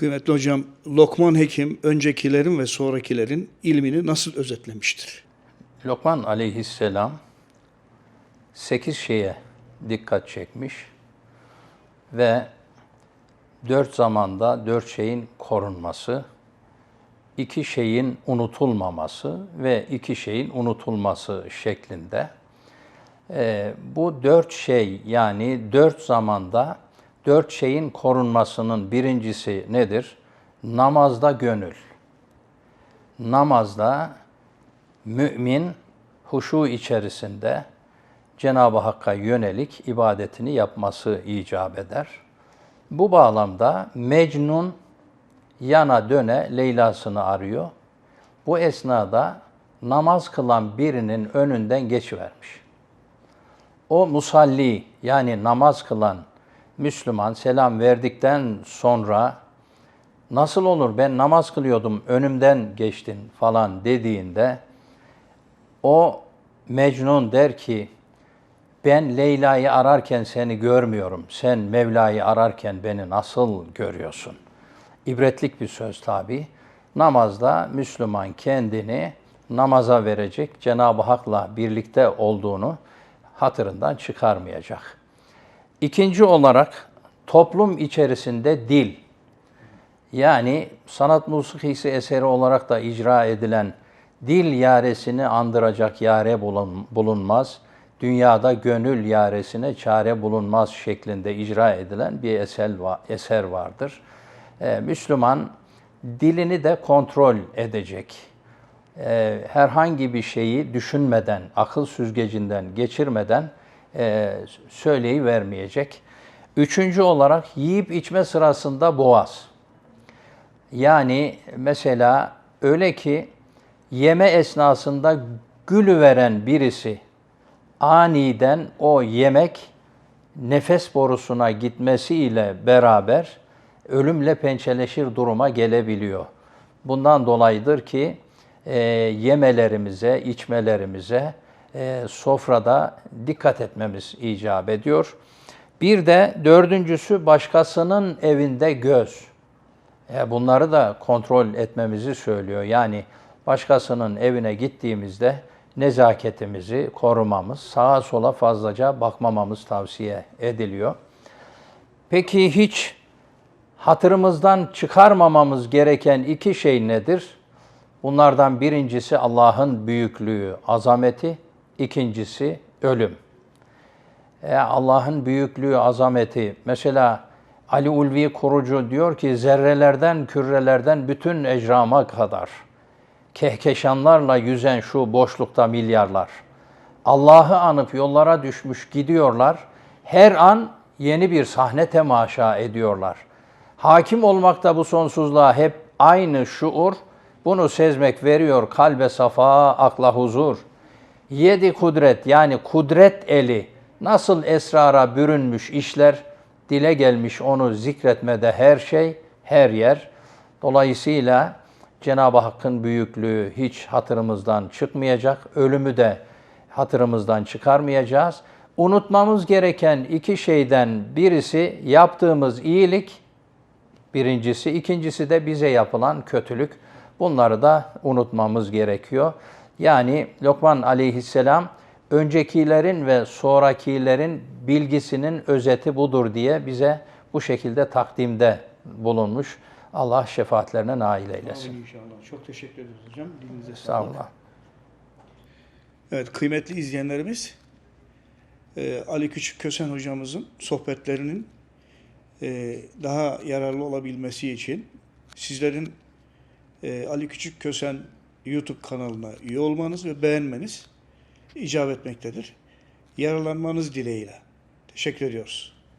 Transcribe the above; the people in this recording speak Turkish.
Kıymetli hocam, Lokman Hekim öncekilerin ve sonrakilerin ilmini nasıl özetlemiştir? Lokman aleyhisselam sekiz şeye dikkat çekmiş ve dört zamanda dört şeyin korunması, iki şeyin unutulmaması ve iki şeyin unutulması şeklinde. Ee, bu dört şey yani dört zamanda dört şeyin korunmasının birincisi nedir? Namazda gönül. Namazda mümin huşu içerisinde Cenab-ı Hakk'a yönelik ibadetini yapması icap eder. Bu bağlamda Mecnun yana döne Leyla'sını arıyor. Bu esnada namaz kılan birinin önünden geçivermiş. O musalli yani namaz kılan Müslüman selam verdikten sonra nasıl olur ben namaz kılıyordum önümden geçtin falan dediğinde o Mecnun der ki ben Leyla'yı ararken seni görmüyorum. Sen Mevla'yı ararken beni nasıl görüyorsun? İbretlik bir söz tabi. Namazda Müslüman kendini namaza verecek, Cenab-ı Hak'la birlikte olduğunu hatırından çıkarmayacak. İkinci olarak toplum içerisinde dil, yani sanat musikisi eseri olarak da icra edilen dil yaresini andıracak yare bulun, bulunmaz, dünyada gönül yaresine çare bulunmaz şeklinde icra edilen bir eser, eser vardır. Ee, Müslüman dilini de kontrol edecek. Ee, herhangi bir şeyi düşünmeden, akıl süzgecinden geçirmeden e, söyleyi vermeyecek. Üçüncü olarak yiyip içme sırasında boğaz. Yani mesela öyle ki yeme esnasında gülü veren birisi aniden o yemek nefes borusuna gitmesiyle beraber ölümle pençeleşir duruma gelebiliyor. Bundan dolayıdır ki e, yemelerimize, içmelerimize e, sofrada dikkat etmemiz icap ediyor. Bir de dördüncüsü başkasının evinde göz. E, bunları da kontrol etmemizi söylüyor. Yani başkasının evine gittiğimizde nezaketimizi korumamız, sağa sola fazlaca bakmamamız tavsiye ediliyor. Peki hiç hatırımızdan çıkarmamamız gereken iki şey nedir? Bunlardan birincisi Allah'ın büyüklüğü, azameti, ikincisi ölüm. E, Allah'ın büyüklüğü, azameti, mesela Ali Ulvi kurucu diyor ki zerrelerden, kürelerden bütün ecrama kadar kehkeşanlarla yüzen şu boşlukta milyarlar. Allah'ı anıp yollara düşmüş gidiyorlar. Her an yeni bir sahne temaşa ediyorlar. Hakim olmakta bu sonsuzluğa hep aynı şuur, bunu sezmek veriyor kalbe safa, akla huzur. Yedi kudret yani kudret eli nasıl esrara bürünmüş işler, dile gelmiş onu zikretmede her şey, her yer. Dolayısıyla Cenab-ı Hakk'ın büyüklüğü hiç hatırımızdan çıkmayacak, ölümü de hatırımızdan çıkarmayacağız. Unutmamız gereken iki şeyden birisi yaptığımız iyilik, birincisi, ikincisi de bize yapılan kötülük. Bunları da unutmamız gerekiyor. Yani Lokman aleyhisselam öncekilerin ve sonrakilerin bilgisinin özeti budur diye bize bu şekilde takdimde bulunmuş. Allah şefaatlerine nail eylesin. Amin inşallah. Çok teşekkür ederiz hocam. Dilinize Sağ olun. Evet kıymetli izleyenlerimiz e, Ali Küçük Kösen hocamızın sohbetlerinin e, daha yararlı olabilmesi için sizlerin e, Ali Küçük Kösen YouTube kanalına üye olmanız ve beğenmeniz icap etmektedir. Yararlanmanız dileğiyle. Teşekkür ediyoruz.